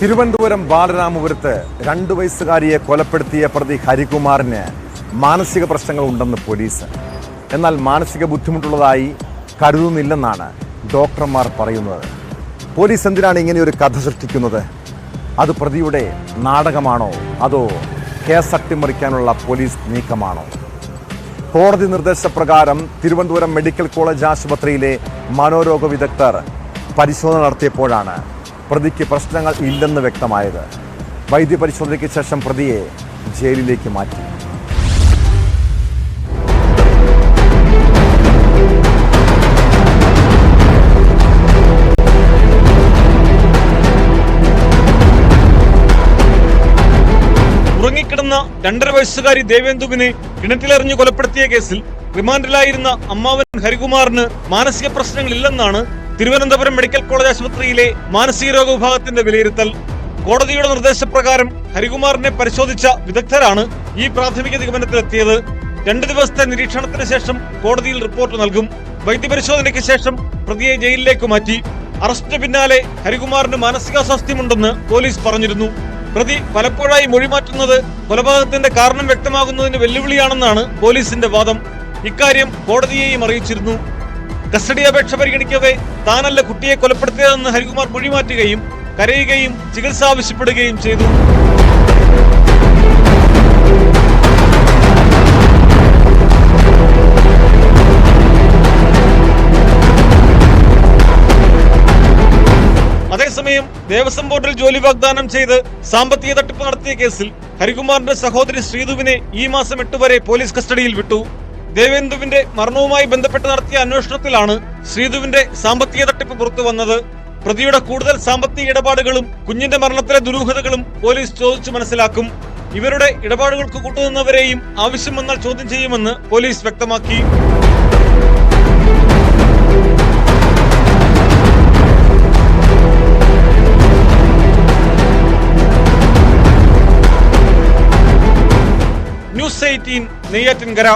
തിരുവനന്തപുരം ബാലരാമപുരത്ത് രണ്ടു വയസ്സുകാരിയെ കൊലപ്പെടുത്തിയ പ്രതി ഹരികുമാറിന് മാനസിക പ്രശ്നങ്ങൾ ഉണ്ടെന്ന് പോലീസ്. എന്നാൽ മാനസിക ബുദ്ധിമുട്ടുള്ളതായി കരുതുന്നില്ലെന്നാണ് ഡോക്ടർമാർ പറയുന്നത്. പോലീസ് എന്തിനാണ് ഇങ്ങനെ ഒരു കഥ സൃഷ്ടിക്കുന്നത്? അത് പ്രതിയുടെ നാടകമാണോ? അതോ കേസ് അട്ടിമറിക്കാനുള്ള പോലീസ് നീക്കമാണോ? കോടതി നിർദ്ദേശപ്രകാരം തിരുവനന്തപുരം മെഡിക്കൽ കോളേജ് ആശുപത്രിയിലെ മനോരോഗ വിദഗ്ധർ പരിശോധന നടത്തിയപ്പോഴാണ് പ്രതിക്ക് പ്രശ്നങ്ങൾ ഇല്ലെന്ന് വ്യക്തമായത്. വൈദ്യപരിശോധനയ്ക്ക് ശേഷം പ്രതിയെ ജയിലിലേക്ക് മാറ്റി. ഉറങ്ങിക്കിടന്ന രണ്ടര വയസ്സുകാരി ദേവേന്ദുവിനെ കിണറ്റിലെറിഞ്ഞു കൊലപ്പെടുത്തിയ കേസിൽ റിമാൻഡിലായിരുന്ന അമ്മാവൻ ഹരികുമാറിന് മാനസിക പ്രശ്നങ്ങളില്ലെന്നാണ് തിരുവനന്തപുരം മെഡിക്കൽ കോളേജ് ആശുപത്രിയിലെ മാനസികരോഗ വിഭാഗത്തിന്റെ വിലയിരുത്തൽ കോടതിയുടെ നിർദ്ദേശപ്രകാരം ഹരികുമാറിനെ പരിശോധിച്ച വിദഗ്ധരാണ് ഈ പ്രാഥമിക നിഗമനത്തിലെത്തിയത്. രണ്ട് ദിവസത്തെ നിരീക്ഷണത്തിന് ശേഷം കോടതിയിൽ റിപ്പോർട്ട് നൽകും. വൈദ്യപരിശോധനയ്ക്ക് ശേഷം പ്രതിയെ ജയിലിലേക്ക് മാറ്റി. അറസ്റ്റിന് പിന്നാലെ ഹരികുമാറിന് മാനസികാസ്വാസ്ഥ്യമുണ്ടെന്ന് പോലീസ് പറഞ്ഞിരുന്നു. പ്രതി പലപ്പോഴായി മൊഴിമാറ്റുന്നത് കൊലപാതകത്തിന്റെ കാരണം വ്യക്തമാകുന്നതിന് വെല്ലുവിളിയാണെന്നാണ് പോലീസിന്റെ വാദം. ഇക്കാര്യം കോടതിയെയും അറിയിച്ചിരുന്നു. കസ്റ്റഡി അപേക്ഷ പരിഗണിക്കവേ. താനല്ല കുട്ടിയെ കൊലപ്പെടുത്തിയതെന്ന് ഹരികുമാർ മൊഴിമാറ്റുകയും കരയുകയും ചികിത്സ ആവശ്യപ്പെടുകയും ചെയ്തു. അതേസമയം ദേവസ്വം ബോർഡിൽ ജോലി വാഗ്ദാനം ചെയ്ത് സാമ്പത്തിക തട്ടിപ്പ് നടത്തിയ കേസിൽ ഹരികുമാറിന്റെ സഹോദരി ശ്രീധുവിനെ ഈ മാസം എട്ട് വരെ പോലീസ് കസ്റ്റഡിയിൽ വിട്ടു. ദേവേന്ദുവിന്റെ മരണവുമായി ബന്ധപ്പെട്ട് നടത്തിയ അന്വേഷണത്തിലാണ് ശ്രീധുവിന്റെ സാമ്പത്തിക തട്ടിപ്പ് പുറത്തു വന്നത്. പ്രതിയുടെ കൂടുതൽ സാമ്പത്തിക ഇടപാടുകളും കുഞ്ഞിന്റെ മരണത്തിലെ ദുരൂഹതകളും പോലീസ് ചോദിച്ചു മനസ്സിലാക്കും. ഇവരുടെ ഇടപാടുകൾക്ക് കൂട്ടുനിന്നവരെയും ആവശ്യം വന്നാൽ ചോദ്യം ചെയ്യുമെന്ന് പോലീസ് വ്യക്തമാക്കി. News eighteen Neyyattinkara